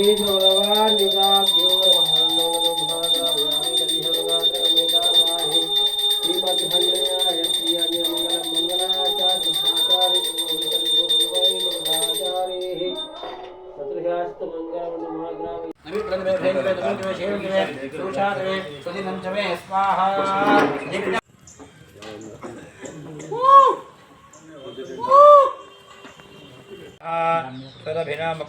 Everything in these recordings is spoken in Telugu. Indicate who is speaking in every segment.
Speaker 1: श्रीगौरवायुगाभ्यो नमः नमोभागाभ्यामिगलिहरगात्रमेदानाहे श्रीमद्भजनाय श्रियान्यमङ्गलमङ्गलाचार्यसाकारे गोविन्दगुरुवैगुरुधाचारेः
Speaker 2: तत्रह्यास्तमङ्गलमनुमाग्रामे नमिप्रदमे भैरवे नमिप्रदमे शेवग्रहे
Speaker 3: सुरुषादवे सुदिनं च
Speaker 2: स्वाहा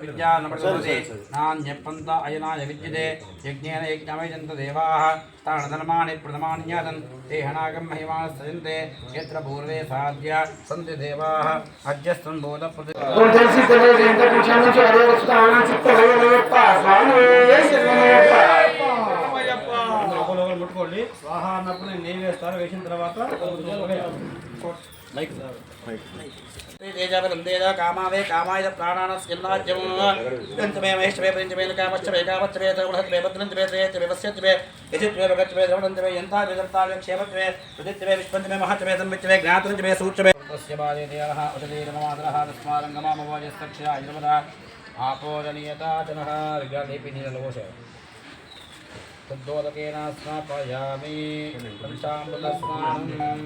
Speaker 2: విజ్ఞానపడోదేపంత అయనాయ విద్యతే యజ్ఞేన యజ్ఞమయంత దేవా తాణధర్మాణి ప్రథమాన్యాసన్ తేహనాగం మహిమాన సజంతే ఎత్ర పూర్వే సాధ్య సంతి దేవా అధ్యస్థం బోధ ముట్టుకోండి స్వాహా అన్నప్పుడు నేను వేస్తాను వేసిన తర్వాత तेजावृंदेद कामावे, कामाय
Speaker 4: प्राणानस्किन्नाज्यं ग्रन्थमे महेष्टवे परिञ्चमे कामच्छवे कामच्छवे त्रिवृहत्वे भद्रन्त्वे त्रेत्वे वस्यत्वे यजित्वे भगत्वे धवनन्त्वे यन्तावे दन्तावे क्षेमत्वे रुदित्वे विष्पन्त्वे महत्वे संवित्वे ज्ञातृत्वे सूत्रवे तस्यमादे देवः
Speaker 3: उषदीरममादरः तस्मादङ्गमामवाजस्तक्षया यजमदा आपोदनीयता जनः विगालिपिनिलोष तद्दोदकेनास्नापयामि पञ्चामृतस्नानम्।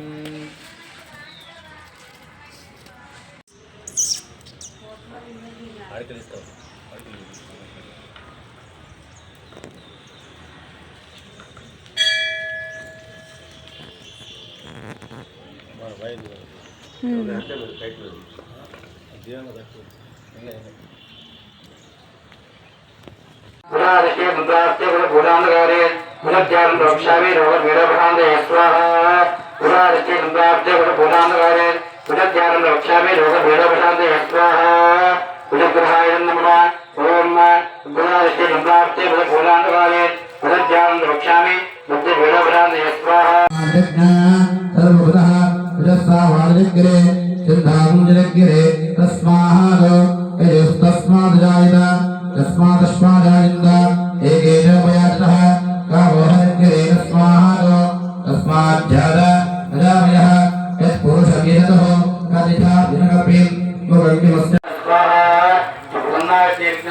Speaker 3: ఆడికలిస్తాం ഗുണാന്തകാരി പുനഃജ്ഞാനം പ്രക്ഷാമി രോഗപീഠഭ്രാന്ത పురాదిష్టి సంతాప్తే కూడా
Speaker 4: పూర్ణాంధకారే పునర్ధ్యానం రక్షామి లోక భేడోపశాంతి యస్వాహ కుజగ్రహాయ నమ ఓం గుణాదిష్టి సంప్రాప్తి భూలాంతకాలే పునర్జానం వక్ష్యామి బుద్ధి వేదభ్రాంత యస్వాహ ఏకేన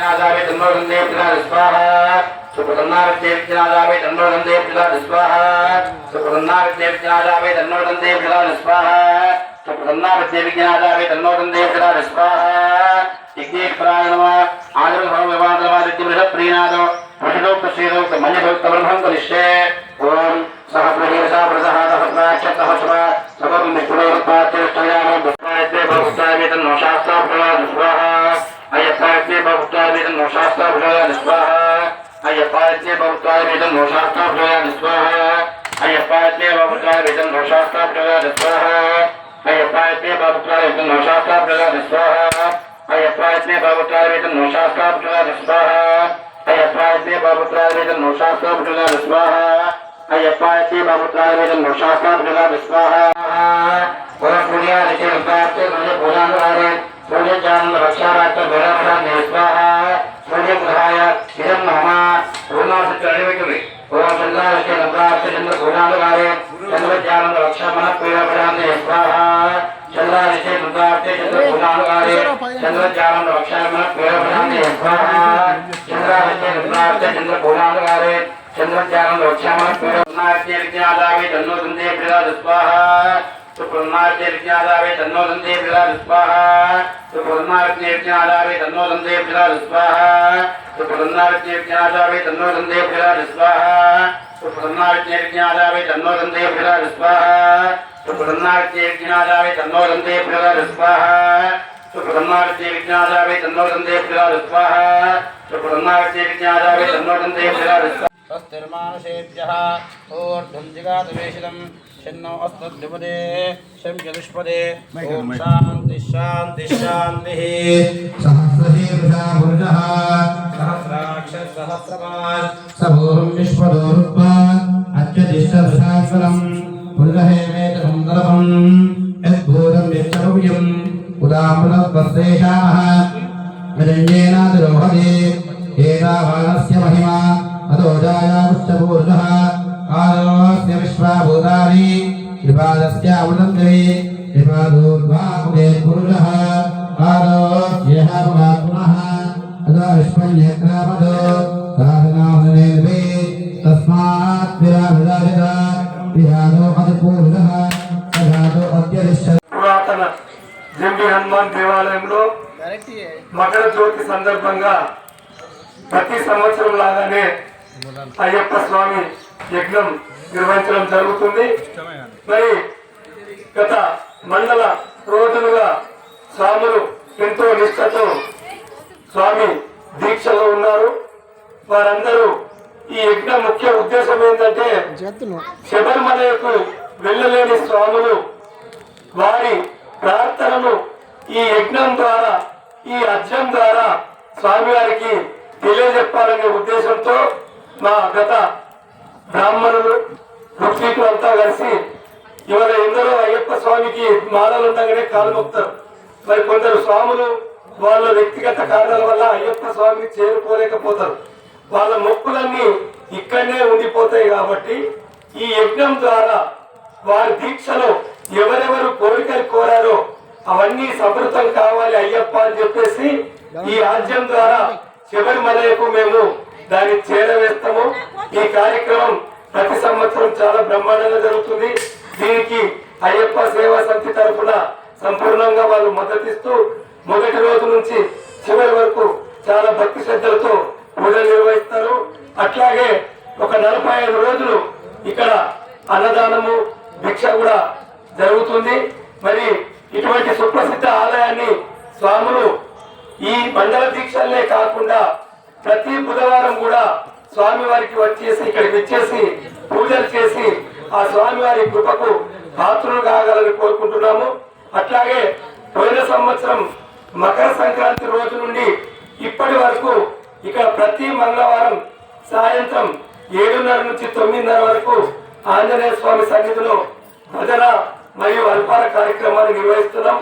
Speaker 4: దేవనాదావే దండోదం దేవతలా స్వాహ. సుప్రసన్నార దేవతనాదావే దండోదం దేవతలా స్వాహ. సుప్రసన్నార దేవతనాదావే దండోదం దేవతలా స్వాహ సుప్రసన్నార దేవిజ్ఞాదావే సహ ప్రహీరసా शास्त्राभ्याय निस्वाह अय्यपायत्ने भवताय वेदं घोषास्त्राभ्याय निस्वाह अय्यपायत्ने भवताय वेदं घोषास्त्राभ्याय निस्वाह अय्यपायत्ने भवताय वेदं घोषास्त्राभ्याय निस्वाह अय्यपायत्ने भवताय वेदं घोषास्त्राभ्याय निस्वाह अय्यपायत्ने भवताय वेदं घोषास्त्राभ्याय निस्वाह अय्यपायत्ने भवताय वेदं घोषास्त्राभ्याय निस्वाह और पूजा निश्चित प्राप्त मुझे पूजा रक्षा रक्षा भैरव स्वाहा। సూర్యగ్రహాయ ఇదం మమ పూర్ణాసక్తి అడివేకమే ఓం చంద్రాలక్ష్య నందాస్తి చంద్ర పూర్ణాంధకారే చంద్రజ్ఞానంద లక్ష్మణ ప్రియపడాన్ని స్వాహ. చంద్రాలక్ష్య నందాస్తి చంద్ర పూర్ణాంధకారే చంద్రజ్ఞానంద లక్ష్మణ ప్రియపడాన్ని స్వాహ. చంద్రాలక్ష్య నందాస్తి చంద్ర పూర్ణాంధకారే చంద్రజ్ఞానంద లక్ష్మణ ప్రియపడాన్ని స్వాహ. సుపూర్ణాగ్నేర్జ్ఞాదావే తన్నో దందే పిలాలు స్వాహ సుపూర్ణాగ్నేర్జ్ఞాదావే తన్నో దందే పిలాలు స్వాహ సుపూర్ణాగ్నేర్జ్ఞాదావే తన్నో దందే పిలాలు స్వాహ సుపూర్ణాగ్నేర్జ్ఞాదావే తన్నో దందే పిలాలు స్వాహ సుపూర్ణాగ్నేర్జ్ఞాదావే తన్నో దందే పిలాలు స్వాహ సుప్రహ్మార్తి విజ్ఞాదావే తన్నో దందే పిలాలు
Speaker 2: స్వాహ సుప్రహ్మార్తి విజ్ఞాదావే शन्नो अस्तद्विपदे शं चतुष्पदे ॐ शान्ति शान्ति शान्तिः। सहस्रशीर्षाभुजः
Speaker 3: सहस्राक्षसहस्रमान् सबोरं विश्वदोरुत्वा अत्यतिष्ठदशासनम् पुरुषहेमेतसन्दर्भम् यद्भूतं यच्चव्यम् उदापुनस्पर्शेषाः
Speaker 4: मृञ्जेनातिरोहते एतावानस्य महिमा अतो जायामुच्चपूर्णः। आदोऽस्य विश्वाभूतानि त्रिपादस्य अमृतं देवी त्रिपादोर्ध्वामुदे पुरुषः आदोऽस्यः पुनः पुनः अतो विश्वन्यक्रामदो साधनाहनेन्द्रे तस्मात् विरामदारित विरादो अधिपूर्णः सदातो अद्यरिष्य
Speaker 5: పురాతన జంబి హనుమాన్ దేవాలయంలో మకర జ్యోతి సందర్భంగా ప్రతి సంవత్సరం లాగానే అయ్యప్ప స్వామి యజ్ఞం నిర్వహించడం జరుగుతుంది. మరి గత మండల రోజులుగా స్వాములు ఎంతో నిష్ఠతో స్వామి దీక్షలో ఉన్నారు. వారందరూ ఈ యజ్ఞ ముఖ్య ఉద్దేశం ఏంటంటే శబరిమలకు వెళ్ళలేని స్వాములు వారి ప్రార్థనను ఈ యజ్ఞం ద్వారా ఈ అర్జం ద్వారా స్వామివారికి తెలియజెప్పాలనే ఉద్దేశంతో మా గత బ్రాహ్మణులు ఋత్వికులు అంతా కలిసి ఇవాళ ఎందరో అయ్యప్ప స్వామికి మాలలు ఉండగానే కాలు మొక్తారు మరి కొందరు స్వాములు వాళ్ళ వ్యక్తిగత కారణాల వల్ల అయ్యప్ప స్వామిని చేరుకోలేకపోతారు. వాళ్ళ మొక్కులన్నీ ఇక్కడనే ఉండిపోతాయి కాబట్టి ఈ యజ్ఞం ద్వారా వారి దీక్షలో ఎవరెవరు కోరికలు కోరారో అవన్నీ సమృద్ధం కావాలి అయ్యప్ప అని చెప్పేసి ఈ రాజ్యం ద్వారా శబరిమలయకు మేము దాన్ని చేరవేస్తాము. ఈ కార్యక్రమం ప్రతి సంవత్సరం చాలా బ్రహ్మాండంగా జరుగుతుంది. దీనికి అయ్యప్ప సేవా సమితి తరఫున సంపూర్ణంగా వాళ్ళు మద్దతిస్తూ మొదటి రోజు నుంచి చివరి వరకు చాలా భక్తి శ్రద్ధలతో పూజలు నిర్వహిస్తారు. అట్లాగే ఒక నలభై ఐదు రోజులు ఇక్కడ అన్నదానము భిక్ష కూడా జరుగుతుంది. మరి ఇటువంటి సుప్రసిద్ధ ఆలయాన్ని స్వాములు ఈ మండల దీక్షలే కాకుండా ప్రతి బుధవారం కూడా స్వామి వారికి వచ్చేసి ఇక్కడికి వచ్చేసి పూజలు చేసి ఆ స్వామి వారి కృపకు పాత్రలు కాగలని కోరుకుంటున్నాము. అట్లాగే పోయిన సంవత్సరం మకర సంక్రాంతి రోజు నుండి ఇప్పటి వరకు ఇక్కడ ప్రతి మంగళవారం సాయంత్రం ఏడున్నర నుంచి తొమ్మిదిన్నర వరకు ఆంజనేయ స్వామి సన్నిధిలో భజన మరియు అల్పాల కార్యక్రమాన్ని నిర్వహిస్తున్నాం.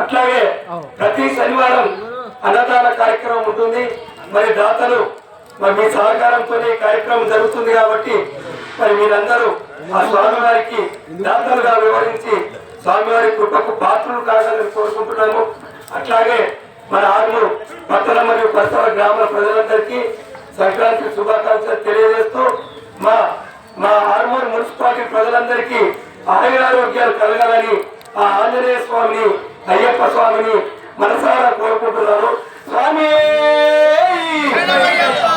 Speaker 5: అట్లాగే ప్రతి శనివారం అన్నదాన కార్యక్రమం ఉంటుంది. మరి దాతలు మరి మీ సహకారంతో ఈ కార్యక్రమం జరుగుతుంది కాబట్టి మరి మీరందరూ ఆ స్వామివారికి దాతలుగా వివరించి స్వామివారి కృపకు పాత్రలు కావాలని కోరుకుంటున్నాము. అట్లాగే మన ఆర్మూరు పట్టణ మరియు పరిసర గ్రామాల ప్రజలందరికీ సంక్రాంతి శుభాకాంక్షలు తెలియజేస్తూ మా మా ఆర్మూర్ మున్సిపాలిటీ ప్రజలందరికీ ఆయురారోగ్యాలు కలగాలని ఆ ఆంజనేయ స్వామిని అయ్యప్ప స్వామిని మనసారా కోరుకుంటున్నాను స్వామి!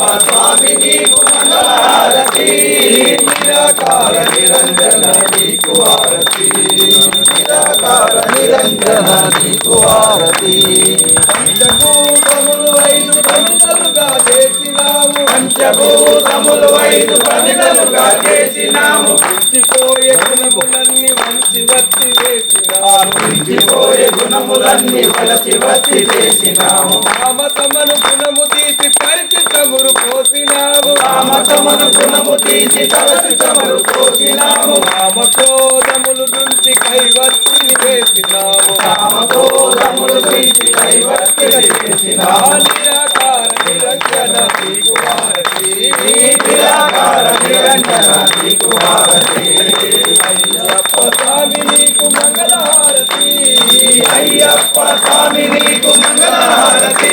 Speaker 6: స్వామి నీకు మంగళ నిరాకార నిరంజన నీకు హారతి నిరాకార నిరంజన నీకు హారతి పంచభూతములు ఐదు చేసినాము పంచభూతములు ఐదు చేసినాము గుణములన్నీ మంచి వర్తి వేసినాము. పిచ్చిపోయే గుణములన్నీ వలసి వర్తి చేసినాము కామతమను గుణము తీసి పరిచి చమురు పోసినాము. కామతమను గుణము తీసి తరచి చమురు పోసినాము. నుంచి కైవర్తిని వేసినాము. కైవర్తిని వేసినాము. నిరాకార నిరంజన నిరాకార హారతి అయ్యప్ప స్వామి నీకు మంగళహారతి.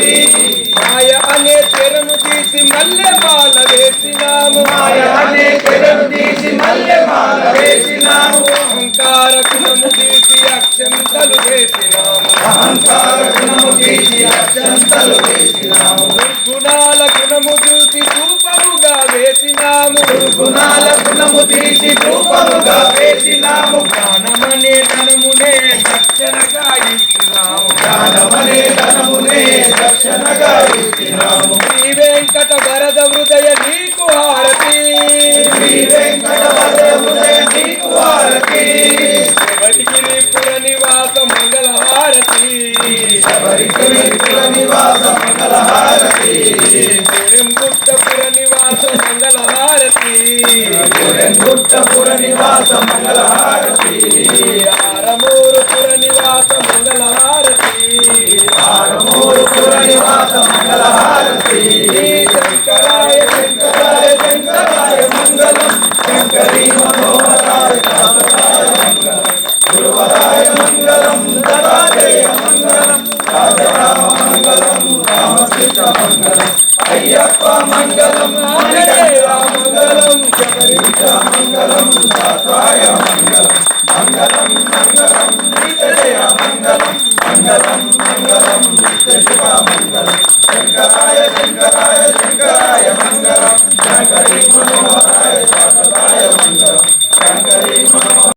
Speaker 6: మాయ అనే తెరను తీసి మల్లె మాల వేసినాము. మాయ అనే తెరను తీసి మల్లె మాల వేసినాము. అహంకార గుణము తీసి అక్షంతలు వేసినాము. అహంకార గుణము తీసి అక్షంతలు వేసినాము. దుర్గుణాల గుణము చూసి రూపముగా వేసినాము. దుర్గుణాల గుణము తీసి రూపముగా వేసినాము. ప్రాణమనే ధనమునే దక్షిణగా ఇచ్చినాము
Speaker 1: శ్రీ వెంకట వరద హృదయ నీకు హారతి శ్రీ వెంకట వరద హృదయ నీకు హారతి శబరిగిరిపుర నివాస మంగళ హారతి శబరిగిరిపుర నివాస మంగళ హారతి గుట్టపుర నివాస మంగళ హారతి గుట్టపుర నివాస మంగళ హారతి. మంగళం రామకృష్ణ మంగళం అయ్యప్ప మంగళం మంగళం జగదీశ మంగళం దాసాయ మంగళం మంగళం మంగళం నిత్యజయ మంగళం మంగళం మంగళం నిత్యశివ మంగళం శంకరాయ శంకరాయ శంకరాయ మంగళం శంకరీ మనోహరాయ శాశ్వతాయ మంగళం శంకరీ మనోహర